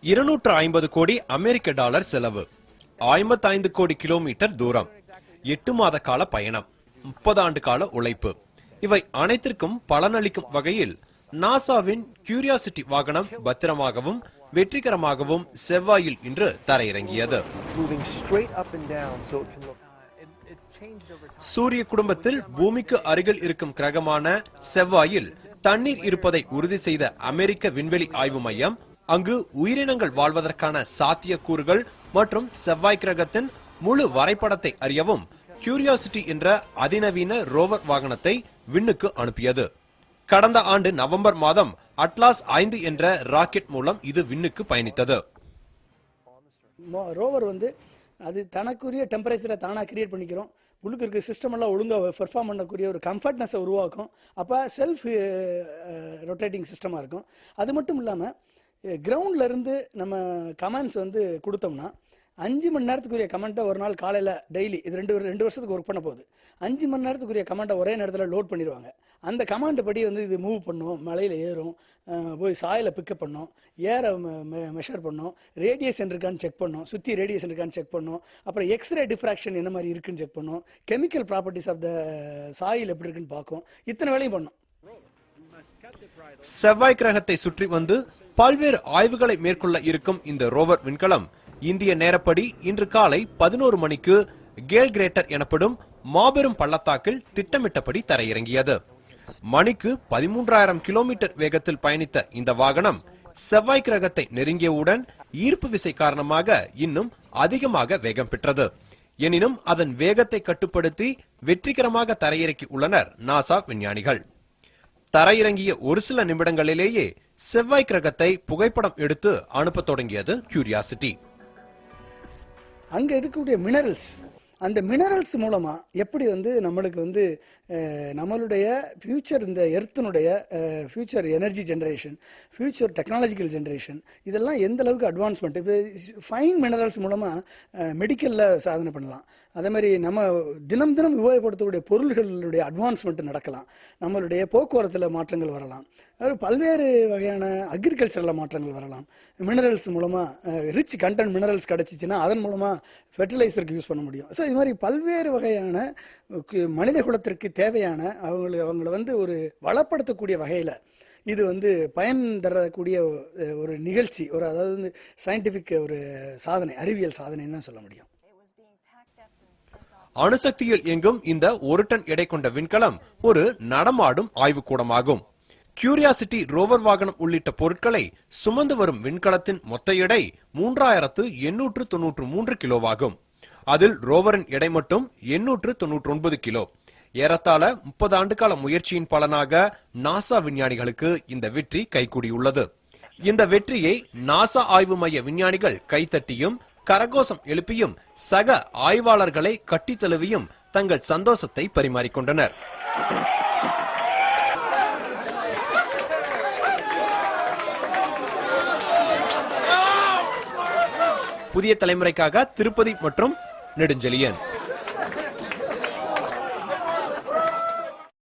இருநூற்று ஐம்பது கோடி அமெரிக்க டாலர் செலவு. ஐம்பத்தைந்து கோடி கிலோமீட்டர் தூரம். எட்டு மாத கால பயணம். முப்பது ஆண்டு கால உழைப்பு. இவை அனைத்திற்கும் பலனளிக்கும் வகையில் நாசாவின் கியூரியாசிட்டி வாகனம் பத்திரமாகவும் வெற்றிகரமாகவும் செவ்வாயில் இன்று தரையிறங்கியது. சூரிய குடும்பத்தில் பூமிக்கு அருகில் இருக்கும் கிரகமான செவ்வாயில் தண்ணீர் இருப்பதை உறுதி செய்த அமெரிக்க விண்வெளி ஆய்வு மையம் அங்கு உயிரினங்கள் வாழ்வதற்கான சாத்தியக்கூறுகள் மற்றும் செவ்வாய் கிரகத்தின் முழு வரைபடத்தை அறியவும் கியூரியாசிட்டி என்ற அதிநவீன ரோவர் வாகனத்தை விண்ணுக்கு அனுப்பியது. கடந்த ஆண்டு நவம்பர் மாதம் அட்லாஸ் ஐந்து என்ற ராக்கெட் மூலம் இது விண்ணுக்கு பயணித்தது. ரோவர் வந்து அது தனக்குரிய டெம்பரேச்சரை தானாக கிரியேட் பண்ணிக்கிறோம். உள்ளுக்கு இருக்க சிஸ்டம் எல்லாம் ஒழுங்காக பெர்ஃபார்ம் பண்ணக்கூடிய ஒரு கம்ஃபர்ட்னஸை உருவாக்கும். அப்போ செல்ஃப் ரொட்டேட்டிங் சிஸ்டமாக இருக்கும். அது மட்டும் இல்லாமல் கிரவுண்ட்ல இருந்து நம்ம கமெண்ட்ஸ் வந்து கொடுத்தோம்னா அஞ்சு மணி நேரத்துக்குரிய கமெண்ட்டை ஒரு நாள் காலையில் டெய்லி இது ரெண்டு ரெண்டு வருஷத்துக்கு ஒர்க் பண்ண போகுது. அஞ்சு மணி நேரத்துக்குரிய கமெண்ட்டை ஒரே நேரத்தில் லோட் பண்ணிடுவாங்க. அந்த கமாண்ட் படி வந்து இது மூவ் பண்ணும் மலையில் ஏறும் போய் சாயில் பிக்கப் பண்ணும் ஏற மெஷர் பண்ணும் ரேடியேஷன் இருக்கான்னு செக் பண்ணும் சுற்றி ரேடியேஷன் இருக்கான்னு செக் பண்ணும் அப்புறம் எக்ஸ்ரே டிஃப்ராக்ஷன் என்ன மாதிரி இருக்குன்னு செக் பண்ணும் chemical properties of the soil எப்படி இருக்குன்னு பார்க்கும் இத்தனை வேலையும் பண்ணும். செவ்வாய் கிரகத்தை சுற்றி வந்து பல்வேறு ஆய்வுகளை மேற்கொள்ள இருக்கும் இந்த ரோவர் விண்கலம். இந்திய நேரப்படி இன்று காலை பதினோரு மணிக்கு கேல் கிரேட்டர் எனப்படும் மாபெரும் பள்ளத்தாக்கில் திட்டமிட்டபடி தரையிறங்கியது. மணிக்கு பதிமூன்றாயிரம் கிலோமீட்டர் வேகத்தில் பயணித்த இந்த வாகனம் செவ்வாய் கிரகத்தை நெருங்கியவுடன் ஈர்ப்பு விசை காரணமாக இன்னும் அதிகமாக வேகம் பெற்றது. எனினும் அதன் வேகத்தை கட்டுப்படுத்தி வெற்றிகரமாக தரையிறக்கி உள்ளனர் நாசா விஞ்ஞானிகள். தரையிறங்கிய ஒரு சில நிமிடங்களிலேயே செவ்வாய் கிரகத்தை புகைப்படம் எடுத்து அனுப்ப தொடங்கியது கியூரியாசிட்டி அங்கே இருக்கக்கூடிய மினரல்ஸ் அந்த மினரல்ஸ் மூலமாக எப்படி வந்து நம்மளுக்கு வந்து நம்மளுடைய ஃப்யூச்சர் இந்த எர்த்தினுடைய future energy generation future technological generation இதெல்லாம் எந்த அளவுக்கு அட்வான்ஸ்மெண்ட் இப்போ ஃபைன் மினரல்ஸ் மூலமாக மெடிக்கலில் சாதனை பண்ணலாம். அதே மாதிரி நம்ம தினம் தினம் உபயோகப்படுத்தக்கூடிய பொருள்களுடைய அட்வான்ஸ்மெண்ட் நடக்கலாம். நம்மளுடைய போக்குவரத்தில் மாற்றங்கள் வரலாம். அது பல்வேறு வகையான அக்ரிகல்ச்சரில் மாற்றங்கள் வரலாம். மினரல்ஸ் மூலமாக ரிச் கண்டென்ட் மினரல்ஸ் கிடச்சிச்சின்னா அதன் மூலமாக ஃபெர்டிலைசருக்கு யூஸ் பண்ண முடியும். ஸோ இது மாதிரி பல்வேறு வகையான மனித குலத்திற்கு தேவையான அவங்களை அவங்கள வந்து ஒரு வளப்படுத்தக்கூடிய வகையில் இது வந்து பயன் தரக்கூடிய ஒரு நிகழ்ச்சி ஒரு அதாவது வந்து சயின்டிஃபிக் ஒரு சாதனை அறிவியல் சாதனைன்னு தான் சொல்ல முடியும். அணுசக்தியில் எங்கும் இந்த ஒரு டன் எடை கொண்ட விண்கலம் ஒரு நடமாடும் ஆய்வுக்கூடமாகும். கியூரியாசிட்டி ரோவர் வாகனம் உள்ளிட்ட பொருட்களை சுமந்து வரும் விண்கலத்தின் மொத்த எடை மூன்றாயிரத்து எண்ணூற்று தொன்னூற்று மூன்று கிலோவாகும். அதில் ரோவரின் எடை மட்டும் எண்ணூற்று தொன்னூற்று ஒன்பது கிலோ. ஏறத்தாழ முப்பது ஆண்டுகால முயற்சியின் பலனாக நாசா விஞ்ஞானிகளுக்கு இந்த வெற்றி கைகூடியுள்ளது. இந்த வெற்றியை நாசா ஆய்வு மைய விஞ்ஞானிகள் கைத்தட்டியும் கரகோசம் எழுப்பியும் சக ஆய்வாளர்களை கட்டித்தழுவியும் தங்கள் சந்தோஷத்தை பரிமாறிக்கொண்டனர். புதிய தலைமுறைக்காக திருப்பதி மற்றும் நெடுஞ்செழியன்